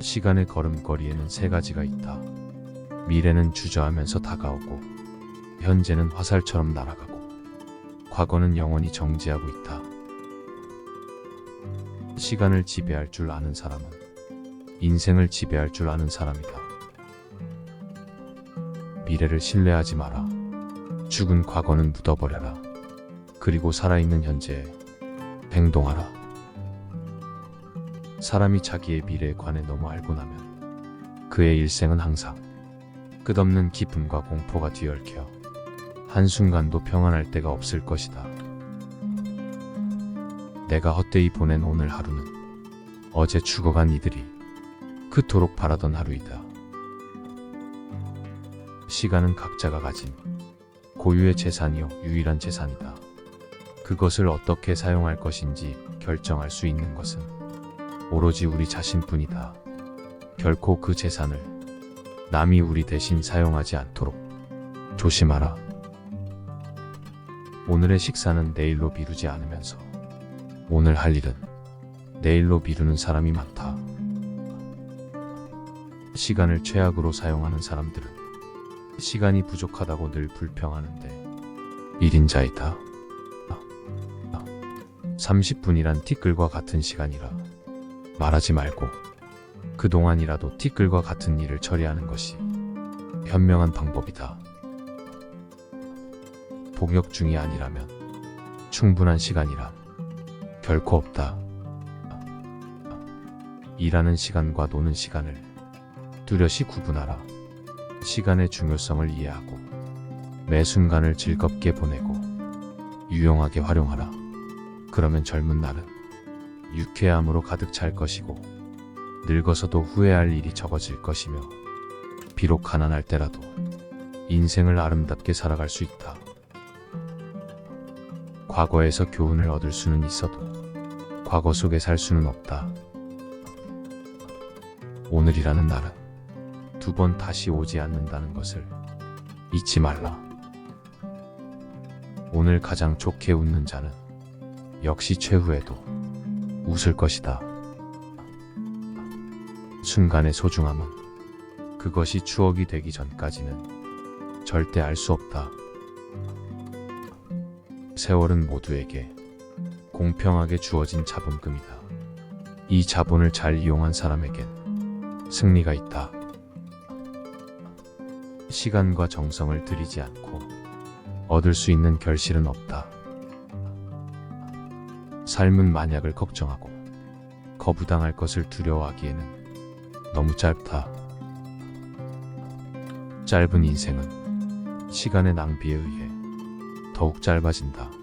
시간의 걸음걸이에는 세 가지가 있다. 미래는 주저하면서 다가오고, 현재는 화살처럼 날아가고, 과거는 영원히 정지하고 있다. 시간을 지배할 줄 아는 사람은 인생을 지배할 줄 아는 사람이다. 미래를 신뢰하지 마라. 죽은 과거는 묻어버려라. 그리고 살아있는 현재에 행동하라. 사람이 자기의 미래에 관해 너무 알고 나면 그의 일생은 항상 끝없는 기쁨과 공포가 뒤얽혀 한순간도 평안할 데가 없을 것이다. 내가 헛되이 보낸 오늘 하루는 어제 죽어간 이들이 그토록 바라던 하루이다. 시간은 각자가 가진 고유의 재산이요 유일한 재산이다. 그것을 어떻게 사용할 것인지 결정할 수 있는 것은 오로지 우리 자신뿐이다. 결코 그 재산을 남이 우리 대신 사용하지 않도록 조심하라. 오늘의 식사는 내일로 미루지 않으면서 오늘 할 일은 내일로 미루는 사람이 많다. 시간을 최악으로 사용하는 사람들은 시간이 부족하다고 늘 불평하는데 1인자이다. 30분이란 티끌과 같은 시간이라 말하지 말고 그동안이라도 티끌과 같은 일을 처리하는 것이 현명한 방법이다. 복역 중이 아니라면 충분한 시간이란 결코 없다. 일하는 시간과 노는 시간을 뚜렷이 구분하라. 시간의 중요성을 이해하고 매 순간을 즐겁게 보내고 유용하게 활용하라. 그러면 젊은 날은 유쾌함으로 가득 찰 것이고 늙어서도 후회할 일이 적어질 것이며 비록 가난할 때라도 인생을 아름답게 살아갈 수 있다. 과거에서 교훈을 얻을 수는 있어도 과거 속에 살 수는 없다. 오늘이라는 날은 두 번 다시 오지 않는다는 것을 잊지 말라. 오늘 가장 좋게 웃는 자는 역시 최후에도 웃을 것이다. 순간의 소중함은 그것이 추억이 되기 전까지는 절대 알 수 없다. 세월은 모두에게 공평하게 주어진 자본금이다. 이 자본을 잘 이용한 사람에겐 승리가 있다. 시간과 정성을 들이지 않고 얻을 수 있는 결실은 없다. 삶은 만약을 걱정하고 거부당할 것을 두려워하기에는 너무 짧다. 짧은 인생은 시간의 낭비에 의해 더욱 짧아진다.